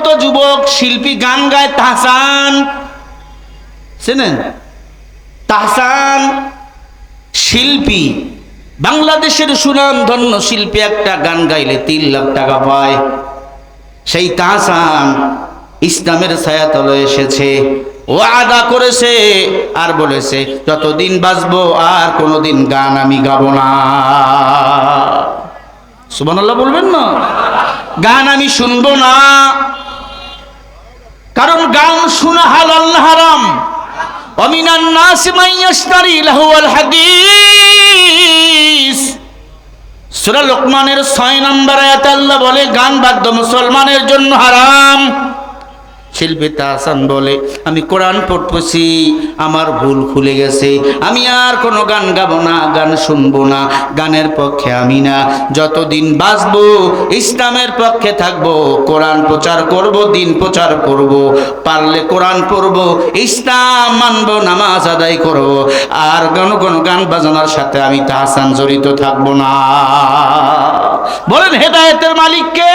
মতো যুবক শিল্পী গান গায় তাহসান। চেনেন? তাহসান শিল্পী। বাংলাদেশের সুনাম ধন্য শিল্পী একটা গান গাইলে তিন লাখ টাকা পায়। সেই তাহসান ইসলামের ছায়াতলে এসেছে। ও আদা করেছে আর বলেছে, যতদিন বাঁচবো আর কোনোদিন গান আমি গাবো না। সুবহানাল্লাহ বলবেন না? গান আমি শুনব না। কারণ গান শোনা হালাল হারাম। অমিনান নাস মান ইয়াশতারি লাহুয়াল হাদিস। সূরা লোকমানের 6 নম্বর আয়াতে আল্লাহ বলে, গান বাদ্য মুসলমানের জন্য হারাম। শিল্পী তাহসান বলে, আমি কোরআন পড়তেছি, আমার ভুল খুলে গেছে। আমি আর কোনো গান গাবো না, গান শুনব না, গানের পক্ষে আমি না। যতদিন বাঁচবো, ইসলামের পক্ষে থাকব, কোরআন প্রচার করব, দিন প্রচার করব। পারলে কোরআন পড়ব, ইসলাম মানবো, নামাজ আদায় করব। আর কোনো কোনো গান বাজানোর সাথে আমি তাহসান জড়িত থাকব না। বলেন হেদায়েতের মালিককে।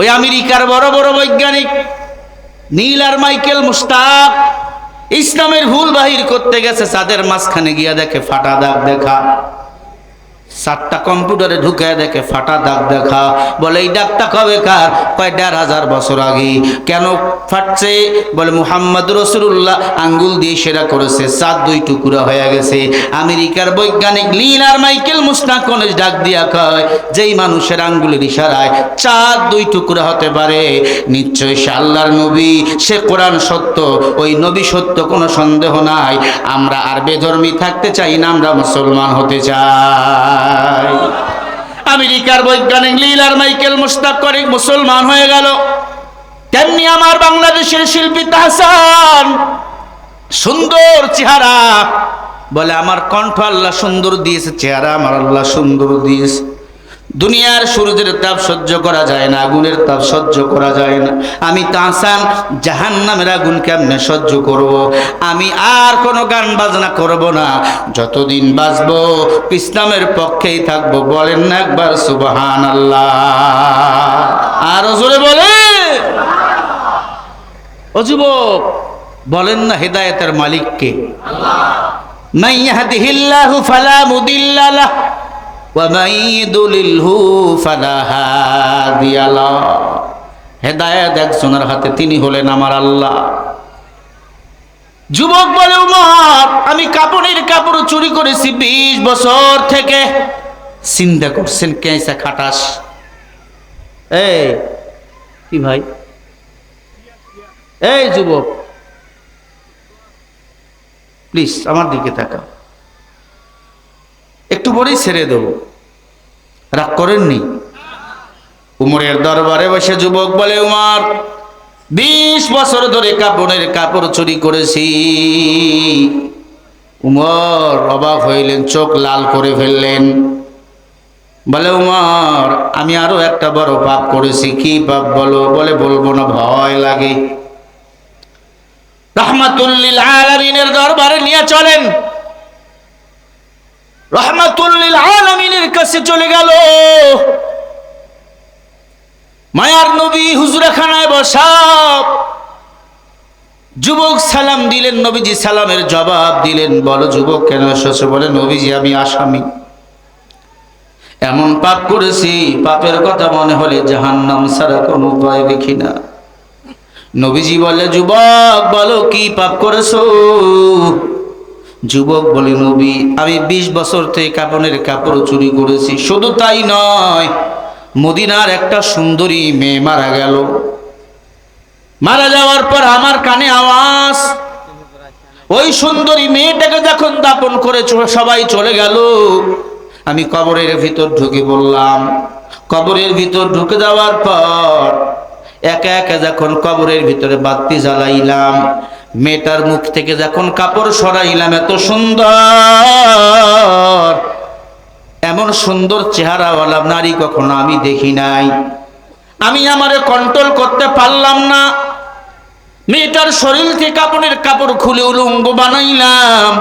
ওই আমেরিকার বড় বড় বৈজ্ঞানিক নীল আর মাইকেল মুস্তাক ইসলামের ভুল বাহির করতে গেছে, চাঁদের মাঝখানে গিয়া দেখে ফাটা দাগ দেখা। সাতটা কম্পিউটারে ঢুকে দেখে ফাটা দাগ দেখা। বলে, এই দাগটা কবে কার? কয়, দেড় হাজার বছর আগে কেন ফাটছে? বলে, মুহাম্মদ রসুল্লাহ আঙ্গুল দিয়ে সেরা করেছে চাঁদ দুই টুকরা হয়ে গেছে। আমেরিকার বৈজ্ঞানিক লিন আর মাইকেল মুস্তাকনের ডাক দিয়া কয়, যেই মানুষের আঙ্গুলের ইশারায় চাঁদ দুই টুকরা হতে পারে, নিশ্চয় সে আল্লাহর নবী, সে কোরআন সত্য, ওই নবী সত্য কোনো সন্দেহ নাই। আমরা আর বেধর্মী থাকতে চাই না, আমরা মুসলমান হতে চাই। আমেরিকার বৈজ্ঞানিক লীল আর মাইকেল মুস্তাক করে মুসলমান হয়ে গেল। তেমনি আমার বাংলাদেশের শিল্পী তাহসান, সুন্দর চেহারা। বলে, আমার কণ্ঠ আল্লাহ সুন্দর দিয়েছে, চেহারা আমার আল্লাহ সুন্দর দিয়েছে। দুনিয়ার সূর্যের তাপ সহ্য করা যায় না, আগুনের তাপ সহ্য করা যায় না। আমি তাহসান জাহান নামের আগুন কেমনে সহ্য করব। আমি আর কোনো গান বাজনা করব না। যতদিন বাঁচব ইসলামের পক্ষেই থাকব। বলেন না একবার সুবহান আল্লাহ আরও জোরে বলে। যুবক, বলেন না হেদায়েতের মালিককে। من হেদায়েত একজনের হাতে তিনি হলেন আমার আল্লাহ। যুবক বলে, উমর, আমি কাপড়ের কাপড় চুরি করেছি বিশ বছর থেকে। চিন্তা করছেন কেসা খাটাস। এই, কি ভাই? এই যুবক প্লিজ আমার দিকে তাকা একটু পরেই ছেড়ে দেব। রাগ করেননি? উমরের দরবারে বসে যুবক বলে, উমার, বিশ বছর ধরে কাপড়ের কাপড় চুরি করেছি। উমর অবাক হইলেন, চোখ লাল করে ফেললেন। বলে, উমর, আমি আরও একটা বড় পাপ করেছি, কি পাপ বলো? বলে, বলব না, ভয় লাগে। রহমাতুল্লিল আলামিনের দরবারে নিয়ে চলেন। রহমাতুল্লিল আলামিনের কাছে চলে গেল। মায়ার নবী হুজুরাখানায় বসা। যুবক সালাম দিলেন, নবীজি সালামের জবাব দিলেন, বলো যুবক, কেন এসেছ? বলে, নবীজি, আমি আসামি। এমন পাপ করেছি, পাপের কথা মনে হলে জাহান্নাম ছাড়া কোনো উপায় দেখি না। নবীজি বলে, যুবক, বলো কি পাপ করেছ? যুবক বলে, নবী, আমি বিশ বছর থেকে কাপড়ের কাপড় চুরি করেছি। শুধু তাই নয়, মদিনার একটা সুন্দরী মেয়ে মারা গেল। মারা যাওয়ার পর আমার কানে আওয়াজ। ওই সুন্দরী মেয়েটাকে যখন দাপন করে সবাই চলে গেল। আমি কবরের ভিতর ঢুকে বললাম কবরের ভিতর ঢুকে যাওয়ার পর একা একা যখন কবরের ভিতরে বাতি জ্বালাইলাম মেয়েটার মুখ থেকে যখন কাপড় সরাইলাম, এত সুন্দর। এমন সুন্দর চেহারাওয়ালা নারী কখনো আমি দেখি নাই। আমি আমারে কন্ট্রোল করতে পারলাম না। মেয়েটার শরীর থেকে কাপড়ের কাপড় খুলে উলঙ্গ বানাইলাম।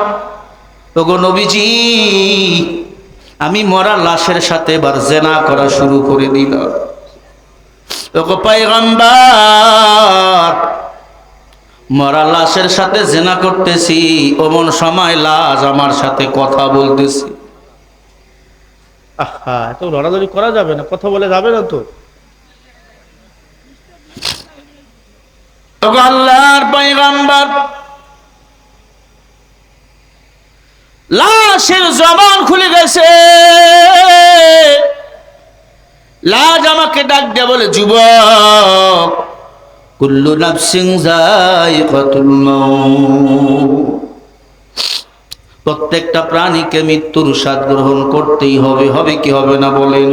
ওগো নবীজি, আমি মরা লাশের সাথে এবার জেনা করা শুরু করে দিলাম। ওগো পাইগাম্বার মরা লাশের সাথে জেনা করতেছি অমন সময় লাশ আমার সাথে কথা বলতেছি। আহা এত লড়াদড়ি করা যাবে না কথা বলে যাবে না তো। আল্লাহর পাইগাম্বার লাশের জবান খুলে গেছে। লাজ আমাকে ডাক দিয়ে বলে যুবক কুল্লু নাফসিং যায়িকাতুল মাউত। প্রত্যেকটা প্রাণীকে মৃত্যুর স্বাদ গ্রহণ করতেই হবে হবে কি হবে না বলেন?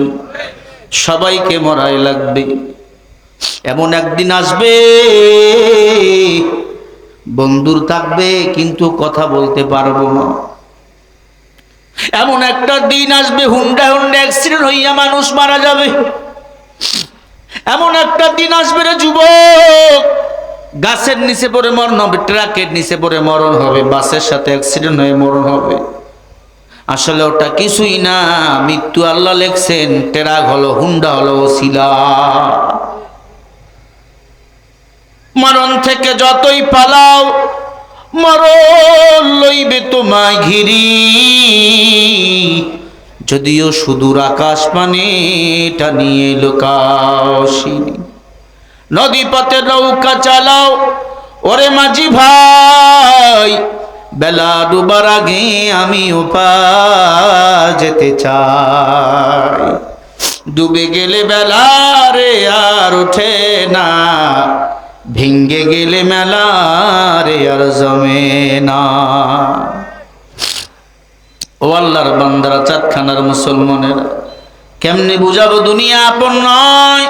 সবাইকে মরাই লাগবে। এমন একদিন আসবে, বন্ধুর থাকবে, কিন্তু কথা বলতে পারব না। এমন একটা দিন আসবে, হুন্ডা হুন্ডা অ্যাক্সিডেন্ট হইয়া মানুষ মারা যাবে। এমন একটা দিন আসবে রে যুবক। গাছের নিচে পড়ে মরণ হবে, ট্রাকের নিচে পড়ে মরণ হবে, বাসের সাথে অ্যাক্সিডেন্ট হয়ে মরণ হবে। আসলে ওটা কিছুই না, মৃত্যু আল্লাহ লেখছেন ট্রাক হলো, হুন্ডা হলো শিলা মরণ থেকে যতই পালাও, মরণ লইবে তোমায় ঘিরি। যদিও সুদূর আকাশ পানে টানিয়ে লোকাশিনী নদী পথে নৌকা চালাও, ওরে মাঝি ভাই, বেলা ডুবার আগে আমি ওপা যেতে চাই। ডুবে গেলে বেলা রে আর ওঠে না ভেঙ্গে গেলে মেলা রে আর জমে না। ও আল্লাহর বান্দারা চাঁদখানার মুসলমানেরা। কেমনি বুঝাবো দুনিয়া আপন নয়।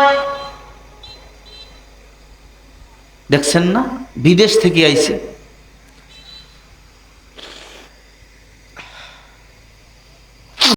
দেখছেন না? বিদেশ থেকে আইছে।